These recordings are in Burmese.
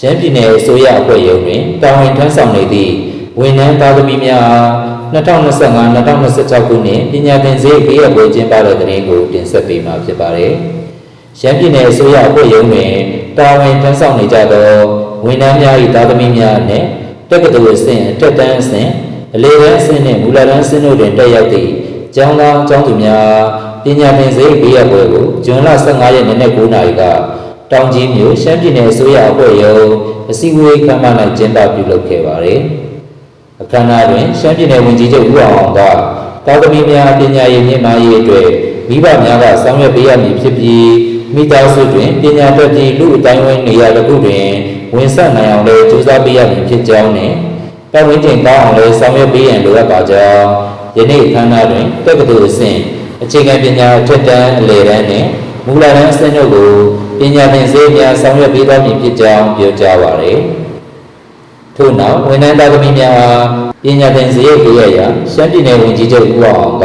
ရှမ်းပြည်နယ်အစိုးရအဖွဲ့ရုံးတွင်တာဝန်ထမ်းဆောင်နေသည့်ဝန်ထမ်းသားသမီးများအား2025-2026ခုနှစ်ပညာသင်စေ့ပေးအပ်ပွဲကျင်းပတဲ့တဲ့ရင်ကိုတင်ဆက်ပေးမှာဖြစ်ပါတယ်။ရှမ်းပြည်နယ်အစိုးရအဖွဲ့ရုံးတွင်တာဝန်ထမ်းဆောင်နေကြသောဝန်ထမ်းများ၏သားသမီးများနှင့်တက္ကသိုလ်အဆင့်အထက်တန်းအဆင့်အလေတန်းအဆင့်နှင့်မူလတန်းအဆင့်တို့တွင်တက်ရောက်သည့်ကျောင်းသားကျောင်းသူများပညာသင်စေ့ပေးအပ်ပွဲကိုဇွန်လ15ရက်နေ့နက်9:00နာရီက တောင်ကြီးမြို့ရှမ်းပြည်နယ်အစိုးရအဖွဲ့ရုံးအစည်းအဝေးခန်းမ၌ကျင်းပပြုလုပ်ခဲ့ပါတယ်။အခမ်းအနားတွင်ရှမ်းပြည်နယ်ဝန်ကြီးချုပ်ဦးအောင်အောင်ကတာသမီများပညာရေးမြင့်မားရေးအတွက်မိဘများကဆောင်ရွက်ပေးရမည်ဖြစ်ပြီးမိသားစုတွင်ပညာတတ်ပြီးလူအတိုင်းဝန်းနေရာတစ်ခုတွင်ဝင်ဆက်နိုင်အောင်လည်းကြိုးစားပေးရမည်ဖြစ်ကြောင်းနှင့်ပတ်ဝန်းကျင်ကောင်းအောင်လည်းဆောင်ရွက်ပေးရန်လိုအပ်ပါကြောင်းယနေ့အခမ်းအနားတွင်တက္ကသိုလ်အဆင့်အခြေခံပညာအထက်တန်းအလယ်တန်းနှင့်မူလတန်းအဆင့်တို့ကို ပညာသင်စေများဆောင်ရွက်ပေးသွားမည်ဖြစ်ကြောင်းပြောကြားပါရယ်။ထို့နောက်ဝန်ထမ်းသားသမီးများအားပညာသင်စေပေးရရာရှမ်းပြည်နယ်ဝန်ကြီးချုပ်ဦးအောင်အောင်က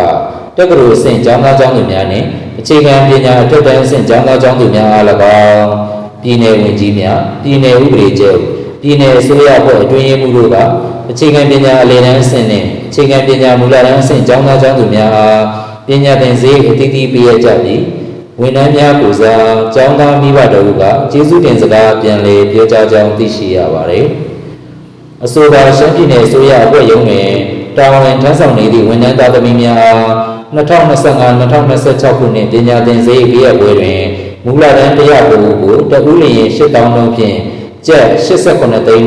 တက္ကသိုလ်အဆင့်ကျောင်းသားကျောင်းသူများနှင့်အခြေခံပညာအထက်တန်းအဆင့်ကျောင်းသားကျောင်းသူများအား၎င်းပြည်နယ်ဝန်ကြီးများပြည်နယ်ဥပဒေချုပ်ပြည်နယ်အစိုးရအဖွဲ့အတွင်းရေးမှူးတို့ကအခြေခံပညာအလယ်တန်းအဆင့်နှင့်အခြေခံပညာမူလတန်းအဆင့်ကျောင်းသားကျောင်းသူများအားပညာသင်စေအသီးသီးပေးရကြပြီး ဝန်ထမ်းများကိုစားကျောင်းသားမိဘတို့ကကျေးဇူးတင်စကားပြန်လည်ပြောကြားကြောင်းသိရှိရပါတယ်။အဆိုပါရှမ်းပြည်နယ်အစိုးရအဖွဲ့ရုံးတွင်တာဝန်ထမ်းဆောင်နေသည့်ဝန်ထမ်းသားသမီးများအား2025-2026ခုနှစ်ပညာသင်စေ့ပေးအပ်ပွဲတွင်မူလတန်းတရားကိုကိုတဦးလျင်8000လုံးဖြင့်ကျပ်89သိန်း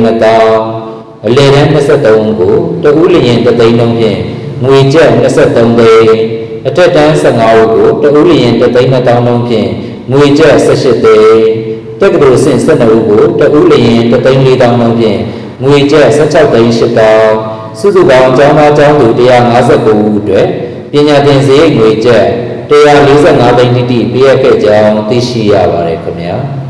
2000အလယ်တန်း23ကိုတဦးလျင်3သိန်းလုံးဖြင့်ငွေကျပ်23သိန်း အထက်တန်း15ဦးကိုတဦးလျင်တသိန်း2000လုံးဖြင့်ငွေကျပ်18သိန်းတက္ကသိုလ်ဆင့်12ဦးကိုတဦးလျင်တသိန်း4000လုံးဖြင့်ငွေကျပ်16သိန်း8000စုစုပေါင်းကျောင်းသားကျောင်းသူ159ဦးအတွက်ပညာသင်စရိတ်ငွေကျပ်145သိန်းတိတိပေးအပ်ခဲ့ကြောင်းသိရှိရပါတယ်ခင်ဗျာ။